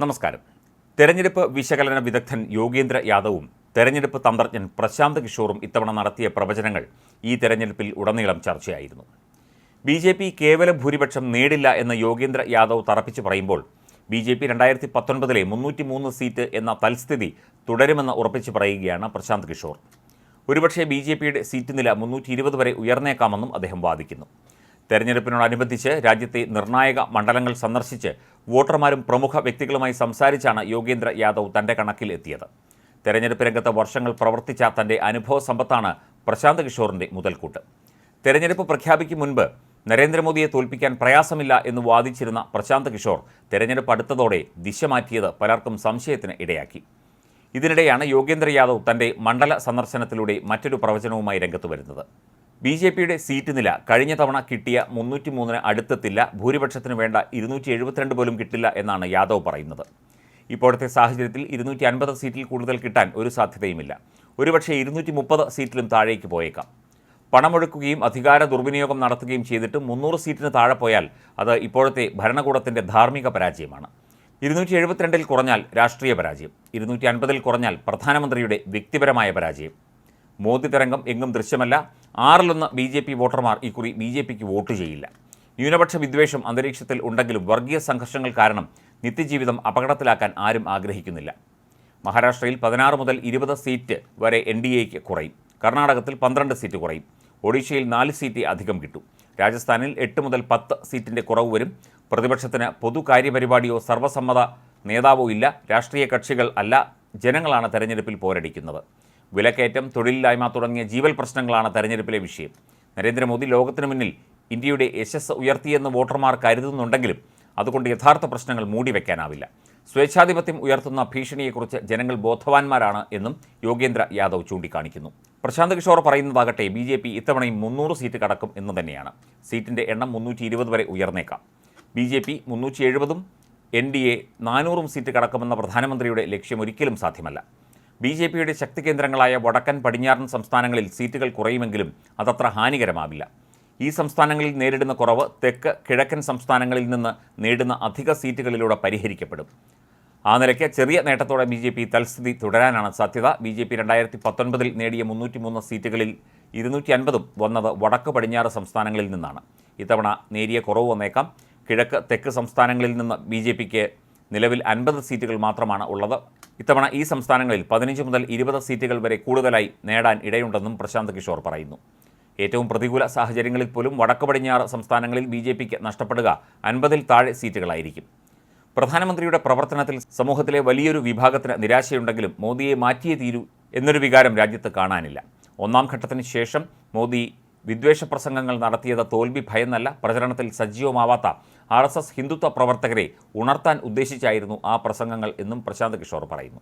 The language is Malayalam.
നമസ്കാരം. തെരഞ്ഞെടുപ്പ് വിശകലന വിദഗ്ധൻ യോഗേന്ദ്ര യാദവും തെരഞ്ഞെടുപ്പ് തന്ത്രജ്ഞൻ പ്രശാന്ത് കിഷോറും ഇത്തവണ നടത്തിയ പ്രവചനങ്ങൾ ഈ തെരഞ്ഞെടുപ്പിൽ ഉടനീളം ചർച്ചയായിരുന്നു. ബി ജെ പി കേവല ഭൂരിപക്ഷം നേടില്ല എന്ന് യോഗേന്ദ്ര യാദവ് തറപ്പിച്ചു പറയുമ്പോൾ ബി ജെ പി രണ്ടായിരത്തി പത്തൊൻപതിലെ മുന്നൂറ്റി മൂന്ന് സീറ്റ് എന്ന തൽസ്ഥിതി തുടരുമെന്ന് ഉറപ്പിച്ചു പറയുകയാണ് പ്രശാന്ത് കിഷോർ. ഒരുപക്ഷേ ബി ജെ പിയുടെ സീറ്റ് നില മുന്നൂറ്റി ഇരുപത് വരെ ഉയർന്നേക്കാമെന്നും അദ്ദേഹം വാദിക്കുന്നു. തെരഞ്ഞെടുപ്പിനോടനുബന്ധിച്ച് രാജ്യത്തെ നിർണായക മണ്ഡലങ്ങൾ സന്ദർശിച്ച് വോട്ടർമാരും പ്രമുഖ വ്യക്തികളുമായി സംസാരിച്ചാണ് യോഗേന്ദ്ര യാദവ് തന്റെ കണക്കിൽ എത്തിയത്. തെരഞ്ഞെടുപ്പ് രംഗത്ത് വർഷങ്ങൾ പ്രവർത്തിച്ച തന്റെ അനുഭവ സമ്പത്താണ് പ്രശാന്ത് കിഷോറിന്റെ മുതൽക്കൂട്ട്. തെരഞ്ഞെടുപ്പ് പ്രഖ്യാപിക്കും മുൻപ് നരേന്ദ്രമോദിയെ തോൽപ്പിക്കാൻ പ്രയാസമില്ല എന്ന് വാദിച്ചിരുന്ന പ്രശാന്ത് കിഷോർ തെരഞ്ഞെടുപ്പ് അടുത്തതോടെ ദിശ മാറ്റിയത് പലർക്കും സംശയത്തിന് ഇടയാക്കി. ഇതിനിടെയാണ് യോഗേന്ദ്ര യാദവ് തന്റെ മണ്ഡല സന്ദർശനത്തിലൂടെ മറ്റൊരു പ്രവചനവുമായി രംഗത്ത് വരുന്നത്. ബി ജെ പിയുടെ സീറ്റ് നില കഴിഞ്ഞ തവണ കിട്ടിയ മുന്നൂറ്റി മൂന്നിന് അടുത്തെത്തില്ല. ഭൂരിപക്ഷത്തിന് വേണ്ട ഇരുന്നൂറ്റി എഴുപത്തിരണ്ട് പോലും കിട്ടില്ല എന്നാണ് യാദവ് പറയുന്നത്. ഇപ്പോഴത്തെ സാഹചര്യത്തിൽ ഇരുന്നൂറ്റി അൻപത് സീറ്റിൽ കൂടുതൽ കിട്ടാൻ ഒരു സാധ്യതയുമില്ല. ഒരുപക്ഷെ ഇരുന്നൂറ്റി മുപ്പത് സീറ്റിലും താഴേക്ക് പോയേക്കാം. പണമൊഴുക്കുകയും അധികാര ദുർവിനിയോഗം നടത്തുകയും ചെയ്തിട്ട് മുന്നൂറ് സീറ്റിന് താഴെ പോയാൽ അത് ഇപ്പോഴത്തെ ഭരണകൂടത്തിന്റെ ധാർമ്മിക പരാജയമാണ്. ഇരുന്നൂറ്റി എഴുപത്തിരണ്ടിൽ കുറഞ്ഞാൽ രാഷ്ട്രീയ പരാജയം. ഇരുന്നൂറ്റി അൻപതിൽ കുറഞ്ഞാൽ പ്രധാനമന്ത്രിയുടെ വ്യക്തിപരമായ പരാജയം. മോദി തരംഗം എങ്ങും ദൃശ്യമല്ല. ആറിലൊന്ന് ബി ജെ പി വോട്ടർമാർ ഇക്കുറി ബി ജെ പിക്ക് വോട്ട് ചെയ്യില്ല. ന്യൂനപക്ഷ വിദ്വേഷം അന്തരീക്ഷത്തിൽ ഉണ്ടെങ്കിലും വർഗീയ സംഘർഷങ്ങൾ കാരണം നിത്യജീവിതം അപകടത്തിലാക്കാൻ ആരും ആഗ്രഹിക്കുന്നില്ല. മഹാരാഷ്ട്രയിൽ പതിനാറ് മുതൽ ഇരുപത് സീറ്റ് വരെ എൻ ഡി എക്ക് കുറയും. കർണാടകത്തിൽ പന്ത്രണ്ട് സീറ്റ് കുറയും. ഒഡീഷയിൽ നാല് സീറ്റ് അധികം കിട്ടും. രാജസ്ഥാനിൽ എട്ട് മുതൽ പത്ത് സീറ്റിന്റെ കുറവ് വരും. പ്രതിപക്ഷത്തിന് പൊതുകാര്യപരിപാടിയോ സർവസമ്മത നേതാവോ ഇല്ല. രാഷ്ട്രീയ കക്ഷികൾ അല്ല. ജനങ്ങളാണ് തെരഞ്ഞെടുപ്പിൽ പോരടിക്കുന്നത്. വിലക്കയറ്റം തൊഴിലില്ലായ്മ തുടങ്ങിയ ജീവൽ പ്രശ്നങ്ങളാണ് തെരഞ്ഞെടുപ്പിലെ വിഷയം. നരേന്ദ്രമോദി ലോകത്തിനു മുന്നിൽ ഇന്ത്യയുടെ യശസ് ഉയർത്തിയെന്ന് വോട്ടർമാർ കരുതുന്നുണ്ടെങ്കിലും അതുകൊണ്ട് യഥാർത്ഥ പ്രശ്നങ്ങൾ മൂടിവെക്കാനാവില്ല സ്വേച്ഛാധിപത്യം ഉയർത്തുന്ന ഭീഷണിയെക്കുറിച്ച് ജനങ്ങൾ ബോധവാന്മാരാണ് എന്നും യോഗേന്ദ്ര യാദവ് ചൂണ്ടിക്കാണിക്കുന്നു. പ്രശാന്ത് കിഷോർ പറയുന്നതാകട്ടെ ബി ജെ പി ഇത്തവണയും മുന്നൂറ് സീറ്റ് കടക്കും എന്ന് തന്നെയാണ്. സീറ്റിന്റെ എണ്ണം മുന്നൂറ്റി ഇരുപത് വരെ ഉയർന്നേക്കാം. ബി ജെ പി മുന്നൂറ്റി എഴുപതും എൻ ഡി എ നാനൂറും സീറ്റ് കടക്കുമെന്ന പ്രധാനമന്ത്രിയുടെ ലക്ഷ്യം ഒരിക്കലും സാധ്യമല്ല. ബി ജെ പിയുടെ ശക്തി കേന്ദ്രങ്ങളായ വടക്കൻ പടിഞ്ഞാറൻ സംസ്ഥാനങ്ങളിൽ സീറ്റുകൾ കുറയുമെങ്കിലും അതത്ര ഹാനികരമാവില്ല. ഈ സംസ്ഥാനങ്ങളിൽ നേരിടുന്ന കുറവ് തെക്ക് കിഴക്കൻ സംസ്ഥാനങ്ങളിൽ നിന്ന് നേടുന്ന അധിക സീറ്റുകളിലൂടെ പരിഹരിക്കപ്പെടും. ആ നിലയ്ക്ക് ചെറിയ നേട്ടത്തോടെ ബി ജെ പി തൽസ്ഥിതി തുടരാനാണ് സാധ്യത. ബി ജെ പി രണ്ടായിരത്തി പത്തൊൻപതിൽ നേടിയ മുന്നൂറ്റി മൂന്ന് സീറ്റുകളിൽ ഇരുന്നൂറ്റി അൻപതും വന്നത് വടക്ക് പടിഞ്ഞാറ് സംസ്ഥാനങ്ങളിൽ നിന്നാണ്. ഇത്തവണ നേരിയ കുറവ് വന്നേക്കാം. കിഴക്ക് തെക്ക് സംസ്ഥാനങ്ങളിൽ നിന്ന് ബി ജെ പിക്ക് നിലവിൽ അൻപത് സീറ്റുകൾ മാത്രമാണ് ഉള്ളത്. ഇത്തവണ ഈ സംസ്ഥാനങ്ങളിൽ പതിനഞ്ച് മുതൽ ഇരുപത് സീറ്റുകൾ വരെ കൂടുതലായി നേടാൻ ഇടയുണ്ടെന്നും പ്രശാന്ത് കിഷോർ പറയുന്നു. ഏറ്റവും പ്രതികൂല സാഹചര്യങ്ങളിൽ പോലും വടക്ക് പടിഞ്ഞാറ് സംസ്ഥാനങ്ങളിൽ ബി ജെ പിക്ക് നഷ്ടപ്പെടുക അൻപതിൽ താഴെ സീറ്റുകളായിരിക്കും. പ്രധാനമന്ത്രിയുടെ പ്രവർത്തനത്തിൽ സമൂഹത്തിലെ വലിയൊരു വിഭാഗത്തിന് നിരാശയുണ്ടെങ്കിലും മോദിയെ മാറ്റിയേ തീരൂ എന്നൊരു വികാരം രാജ്യത്ത് കാണാനില്ല. ഒന്നാം ഘട്ടത്തിന് ശേഷം മോദി വിദ്വേഷ പ്രസംഗങ്ങൾ നടത്തിയത് തോൽവി ഭയന്നല്ല പ്രചരണത്തിൽ സജീവമാവാത്ത ആർ ഹിന്ദുത്വ പ്രവർത്തകരെ ഉണർത്താൻ ഉദ്ദേശിച്ചായിരുന്നു ആ പ്രസംഗങ്ങൾ എന്നും പ്രശാന്ത് കിഷോർ പറയുന്നു.